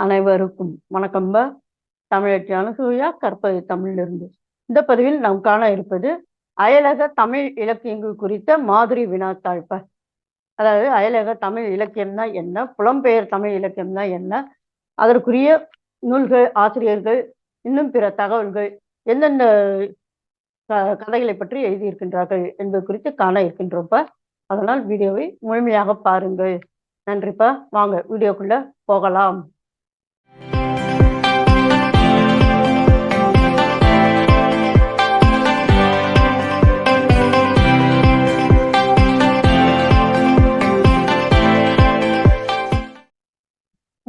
அனைவருக்கும் வணக்கம்ப தமிழற்றியான சூர்யா கற்பது தமிழிலிருந்து. இந்த பதிவில் நாம் காண இருப்பது அயலக தமிழ் இலக்கியங்கள் குறித்த மாதிரி வினாத்தாழ்ப்ப அதாவது அயலக தமிழ் இலக்கியம்னா என்ன புலம்பெயர் தமிழ் இலக்கியம்னா என்ன அதற்குரிய நூல்கள் ஆசிரியர்கள் இன்னும் பிற தகவல்கள் எந்தெந்த க- கதைகளை பற்றி எழுதியிருக்கின்றார்கள் என்பது குறித்து காண இருக்கின்றோம்ப்பா அதனால் வீடியோவை முழுமையாக பாருங்கள். நன்றிப்பா வாங்க வீடியோக்குள்ள போகலாம்.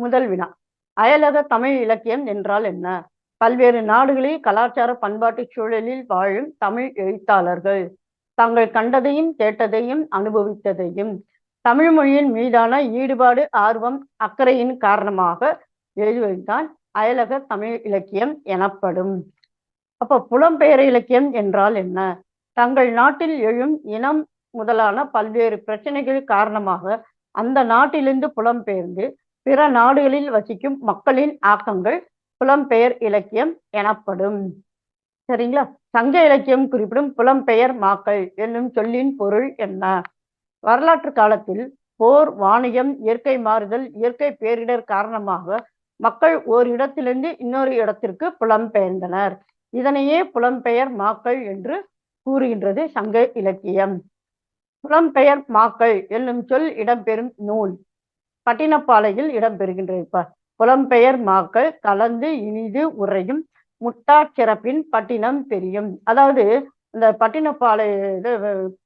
முதல் வினா. அயலக தமிழ் இலக்கியம் என்றால் என்ன? பல்வேறு நாடுகளில் கலாச்சார பண்பாட்டு சூழலில் வாழும் தமிழ் எழுத்தாளர்கள். தாங்கள் கண்டதையும் கேட்டதையும் அனுபவித்ததையும் தமிழ் மொழியின் மீதான ஈடுபாடு ஆர்வம் அக்கறையின் காரணமாக எழுதுவதுதான் அயலக தமிழ் இலக்கியம் எனப்படும். அப்ப புலம்பெயர் இலக்கியம் என்றால் என்ன? தங்கள் நாட்டில் எழும் இனம் முதலான பல்வேறு பிரச்சனைகள் காரணமாக அந்த நாட்டிலிருந்து புலம்பெயர்ந்து பிற நாடுகளில் வசிக்கும் மக்களின் ஆக்கங்கள் புலம்பெயர் இலக்கியம் எனப்படும். சரிங்களா? சங்க இலக்கியம் குறிப்பிடும் புலம்பெயர் மாக்கள் என்னும் சொல்லின் பொருள் என்ன? வரலாற்று காலத்தில் போர் வாணிகம் இயற்கை மாறுதல் இயற்கை பேரிடர் காரணமாக மக்கள் ஓர் இடத்திலிருந்து இன்னொரு இடத்திற்கு புலம்பெயர்ந்தனர். இதனையே புலம்பெயர் மாக்கள் என்று கூறுகின்றது சங்க இலக்கியம். புலம்பெயர் மாக்கள் என்னும் சொல் இடம்பெறும் நூல். பட்டினப்பாலையில் இடம்பெறுகின்றது புலம்பெயர் மாக்கள் கலந்து இனிது உறையும் முட்டாச்சிறப்பின் பட்டினம் தெரியும். அதாவது இந்த பட்டினப்பாலை இது,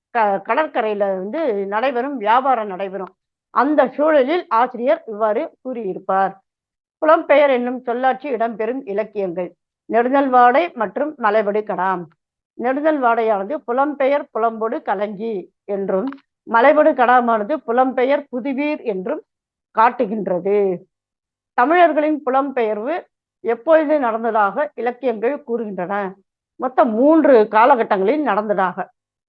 க- கடற்கரையில வந்து நடைபெறும் வியாபாரம் நடைபெறும். அந்த சூழலில் ஆசிரியர் இவ்வாறு கூறியிருப்பார். புலம்பெயர் என்னும் சொல்லாட்சி இடம்பெறும் இலக்கியங்கள். நெடுநல்வாடை மற்றும் மலைபடு கடாம். நெடுநல்வாடையானது புலம்பெயர் புலம்பொடு கலஞ்சி என்றும் மலைபடு கடாமானது புலம்பெயர் புதுவீர் என்றும் காட்டுகின்றது. தமிழர்களின் புலம்பெயர்வு எப்பொழுது நடந்ததாக இலக்கியங்கள் கூறுகின்றன. மொத்தம் மூன்று காலகட்டங்களில் நடந்ததாக.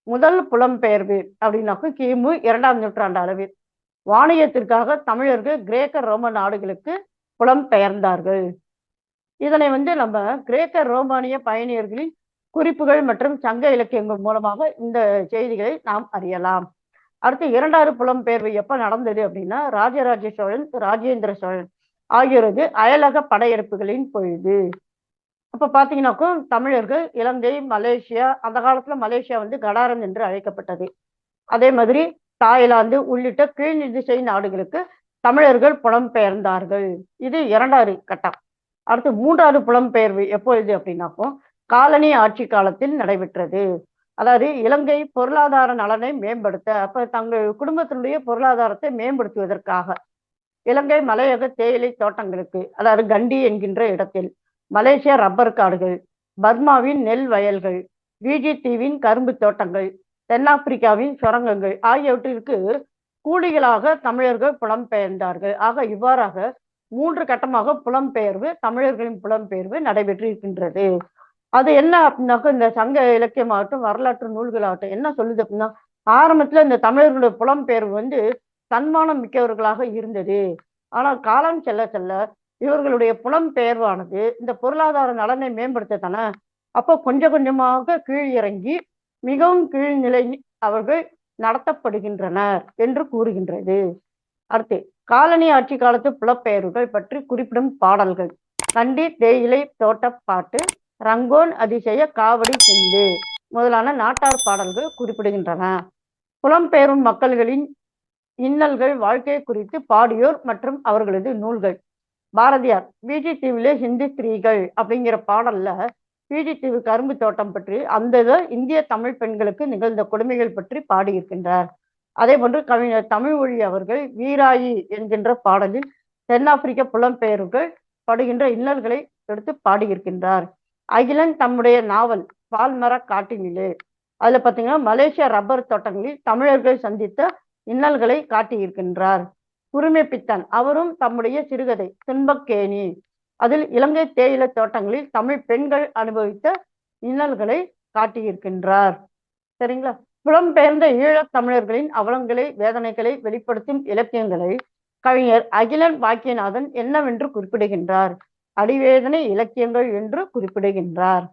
முதல் புலம்பெயர்வு அப்படின்னாக்க கிமு இரண்டாம் நூற்றாண்டு அளவில். வாணியத்திற்காக தமிழர்கள் கிரேக்க ரோம நாடுகளுக்கு புலம்பெயர்ந்தார்கள். இதனை வந்து நம்ம கிரேக்க ரோமானிய பயணியர்களின் குறிப்புகள் மற்றும் சங்க இலக்கியங்கள் மூலமாக இந்த செய்திகளை நாம் அறியலாம். அடுத்து இரண்டாவது புலம்பெயர்வு எப்ப நடந்தது அப்படின்னா ராஜராஜ சோழன் ராஜேந்திர சோழன் ஆகியோரது அயலக படையெடுப்புகளின் பொழுது. அப்போ பாத்தீங்கன்னாக்கும் தமிழர்கள் இலங்கை மலேசியா அந்த காலத்துல மலேசியா வந்து கடாரம் என்று அழைக்கப்பட்டது. அதே மாதிரி தாய்லாந்து உள்ளிட்ட கீழ் திசை நாடுகளுக்கு தமிழர்கள் புலம்பெயர்ந்தார்கள். இது இரண்டாவது கட்டம். அடுத்து மூன்றாவது புலம்பெயர்வு எப்பொழுது அப்படின்னாக்கும் காலனி ஆட்சி காலத்தில் நடைபெற்றது. அதாவது இலங்கை பொருளாதார நலனை மேம்படுத்த அப்ப தங்கள் குடும்பத்தினுடைய பொருளாதாரத்தை மேம்படுத்துவதற்காக. இலங்கை மலையக தேயிலை தோட்டங்களுக்கு அதாவது கண்டி என்கின்ற இடத்தில் மலேசிய ரப்பர் காடுகள் பர்மாவின் நெல் வயல்கள் விஜி தீவின் கரும்பு தோட்டங்கள் தென்னாப்பிரிக்காவின் சுரங்கங்கள் ஆகியவற்றிற்கு கூலிகளாக தமிழர்கள் புலம்பெயர்ந்தார்கள். ஆக இவ்வாறாக மூன்று கட்டமாக புலம்பெயர்வு தமிழர்களின் புலம்பெயர்வு நடைபெற்று இருக்கின்றது அது என்ன அப்படின்னாக்க இந்த சங்க இலக்கியமாகட்டும் வரலாற்று நூல்களாகட்டும் என்ன சொல்லுது அப்படின்னா ஆரம்பத்துல இந்த தமிழர்களுடைய புலம்பெயர்வு வந்து தன்மானம் மிக்கவர்களாக இருந்தது. ஆனால் காலம் செல்ல செல்ல இவர்களுடைய புலம்பெயர்வானது இந்த பொருளாதார நலனை மேம்படுத்த தானே அப்போ கொஞ்சம் கொஞ்சமாக கீழ் இறங்கி மிகவும் கீழ்நிலை அவர்கள் நடத்தப்படுகின்றனர் என்று கூறுகின்றது. அடுத்து காலனி ஆட்சி காலத்து புலப்பெயர்வுகள் பற்றி குறிப்பிடும் பாடல்கள். கண்டி தேயிலை தோட்டப்பாட்டு ரங்கோன் அதிசய காவடி சிந்து முதலான நாட்டார் பாடல்கள் குறிப்பிடுகின்றன. புலம்பெயரும் மக்கள்களின் இன்னல்கள் வாழ்க்கை குறித்து பாடியோர் மற்றும் அவர்களது நூல்கள். பாரதியார் வீஜி தீவிலே ஹிந்தி ஸ்திரீகள் அப்படிங்கிற பாடல்ல வீஜி தீவு கரும்பு தோட்டம் பற்றி அந்த இந்திய தமிழ் பெண்களுக்கு நிகழ்ந்த கொடுமைகள் பற்றி பாடியிருக்கின்றார். அதே போன்று கவிஞர் தமிழ்மொழி அவர்கள் வீராயி என்கின்ற பாடலில் தென்னாப்பிரிக்க புலம்பெயர்கள் படுகின்ற இன்னல்களை எடுத்து பாடியிருக்கின்றார். அகிலன் தம்முடைய நாவல் பால்மர காட்டினிலே. அதுல பாத்தீங்கன்னா மலேசியா ரப்பர் தோட்டங்களில் தமிழர்கள் சந்தித்த இன்னல்களை காட்டியிருக்கின்றார். குருமை பித்தன் அவரும் தம்முடைய சிறுகதை துன்பக்கேணி. அதில் இலங்கை தேயிலை தோட்டங்களில் தமிழ் பெண்கள் அனுபவித்த இன்னல்களை காட்டியிருக்கின்றார். சரிங்களா? புலம்பெயர்ந்த ஈழத் தமிழர்களின் அவலங்களை வேதனைகளை வெளிப்படுத்தும் இலக்கியங்களை கவிஞர் அகிலன் பாக்கியநாதன் என்னவென்று குறிப்பிடுகின்றார். அடிவேதனை இலக்கியங்கள் என்று குறிப்பிடுகின்றார்.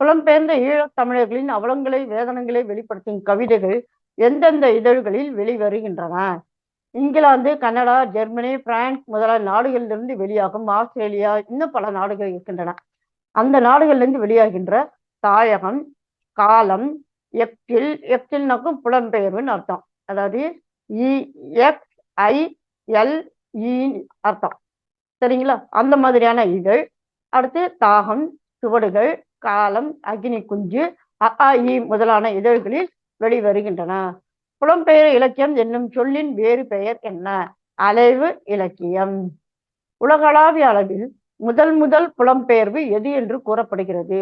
புலம்பெயர்ந்த ஈழத் தமிழர்களின் அவலங்களை வேதனங்களை வெளிப்படுத்தும் கவிதைகள் எந்தெந்த இதழ்களில் வெளிவருகின்றன? இங்கிலாந்து கனடா ஜெர்மனி பிரான்ஸ் முதலான நாடுகளிலிருந்து வெளியாகும் ஆஸ்திரேலியா இன்னும் பல நாடுகள் இருக்கின்றன. அந்த நாடுகளிலிருந்து வெளியாகின்ற தாயகம் காலம் எக்டில் எக்டில்னாக்கும் புலம்பெயர்வுன்னு அர்த்தம். அதாவது இ அர்த்தம். சரிங்களா? அந்த மாதிரியான இதழ் அடுத்து தாகம் சுவடுகள் காலம் அக்னி குஞ்சு அ இ முதலான இதழ்களில் வெளிவருகின்றன. புலம்பெயர் இலக்கியம் என்னும் சொல்லின் வேறு பெயர் என்ன? அலைவு இலக்கியம். உலகளாவிய அளவில் முதல் முதல் புலம்பெயர்வு எது என்று கூறப்படுகிறது?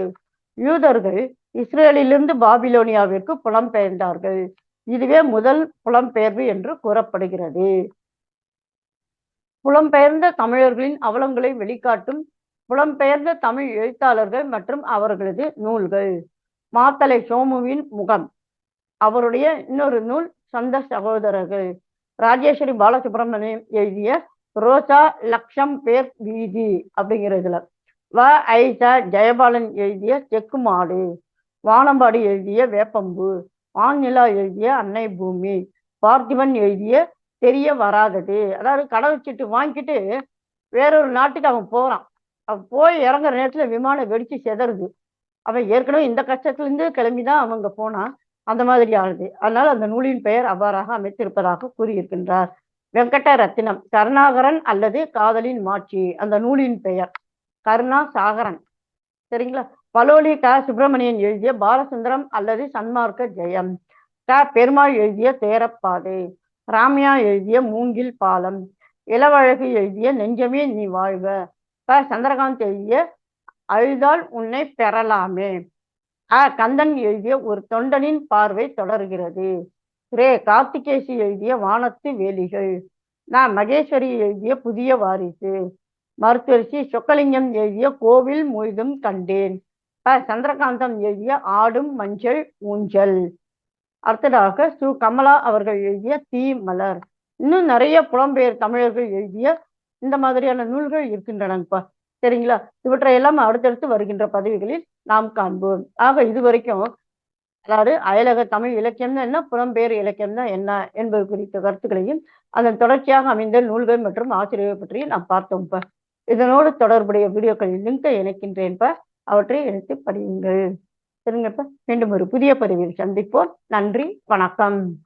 யூதர்கள் இஸ்ரேலிலிருந்து பாபிலோனியாவிற்கு புலம்பெயர்ந்தார்கள். இதுவே முதல் புலம்பெயர்வு என்று கூறப்படுகிறது. புலம்பெயர்ந்த தமிழர்களின் அவலங்களை வெளிக்காட்டும் புலம்பெயர்ந்த தமிழ் எழுத்தாளர்கள் மற்றும் அவர்களது நூல்கள். மாத்தலை சோமுவின் முகம். அவருடைய இன்னொரு நூல் சொந்த சகோதரர்கள். ராஜேஸ்வரி பாலசுப்ரமணியம் எழுதிய ரோசா லட்சம் பேர் வீதி அப்படிங்கிறதுல. வ. ஐசா ஜெயபாலன் எழுதிய செக்கு மாடு. வானம்பாடி எழுதிய வேப்பம்பு. வான்நிலா எழுதிய அன்னை பூமி. பார்த்திபன் எழுதிய தெரிய வராதது. அதாவது கடவுள் சீட்டு வாங்கிட்டு வேறொரு நாட்டுக்கு அவன் போறான். அவன் போய் இறங்குற நேரத்துல விமானம் வெடிச்சு செதறுது. அவன் ஏற்கனவே இந்த கஷ்டத்திலிருந்து கிளம்பிதான் அவங்க போனான். அந்த மாதிரி ஆனது. அதனால அந்த நூலின் பெயர் அவ்வாறாக அமைத்திருப்பதாக கூறியிருக்கின்றார். வெங்கட ரத்தினம் கருணாகரன் அல்லது காதலின் மாட்சி அந்த நூலின் பெயர். கருணா சாகரன். சரிங்களா? பலோலி க. சுப்பிரமணியன் எழுதிய பாலசுந்தரம் அல்லது சன்மார்க்க ஜெயம். க. பெருமாள் எழுதிய தேரப்பாதை. ராமையா எழுதிய மூங்கில் பாலம். இளவழகு எழுதிய நெஞ்சமே நீ வாழ்க. ப. சந்திரகாந்த் எழுதிய அழுதால் உன்னை பெறலாமே. அ. கந்தன் எழுதிய ஒரு தொண்டனின் பார்வை தொடர்கிறது. ரே. கார்த்திகேசி எழுதிய வானத்து வேலிகள். நான் மகேஸ்வரி எழுதிய புதிய வாரிசு. மருத்துவரிசி சொக்கலிங்கம் எழுதிய கோவில் முழுதும் கண்டேன். ப. சந்திரகாந்தம் எழுதிய ஆடும் மஞ்சள் ஊஞ்சல். அடுத்ததாக சு கமலா அவர்கள் எழுதிய தீ மலர். இன்னும் நிறைய புலம்பெயர் தமிழர்கள் எழுதிய இந்த மாதிரியான நூல்கள் இருக்கின்றனப்பா சரிங்களா? இவற்றையெல்லாம் அடுத்தடுத்து வருகின்ற பதவிகளில் நாம் காண்போம். ஆக இது வரைக்கும் அதாவது அயலக தமிழ் இலக்கியம்னா என்ன புலம்பெயர் இலக்கியம்னா என்ன என்பது குறித்த கருத்துக்களையும் அதன் தொடர்ச்சியாக அமைந்த நூல்கள் மற்றும் ஆசிரியர்கள் பற்றி நாம் பார்த்தோம்ப்பா. இதனோடு தொடர்புடைய வீடியோக்களின் லிங்கை இணைக்கின்றேன்ப்பா அவற்றை இணைத்து படியுங்கள். சரிங்கப்பா மீண்டும் ஒரு புதிய பதிவில் சந்திப்போம். நன்றி வணக்கம்.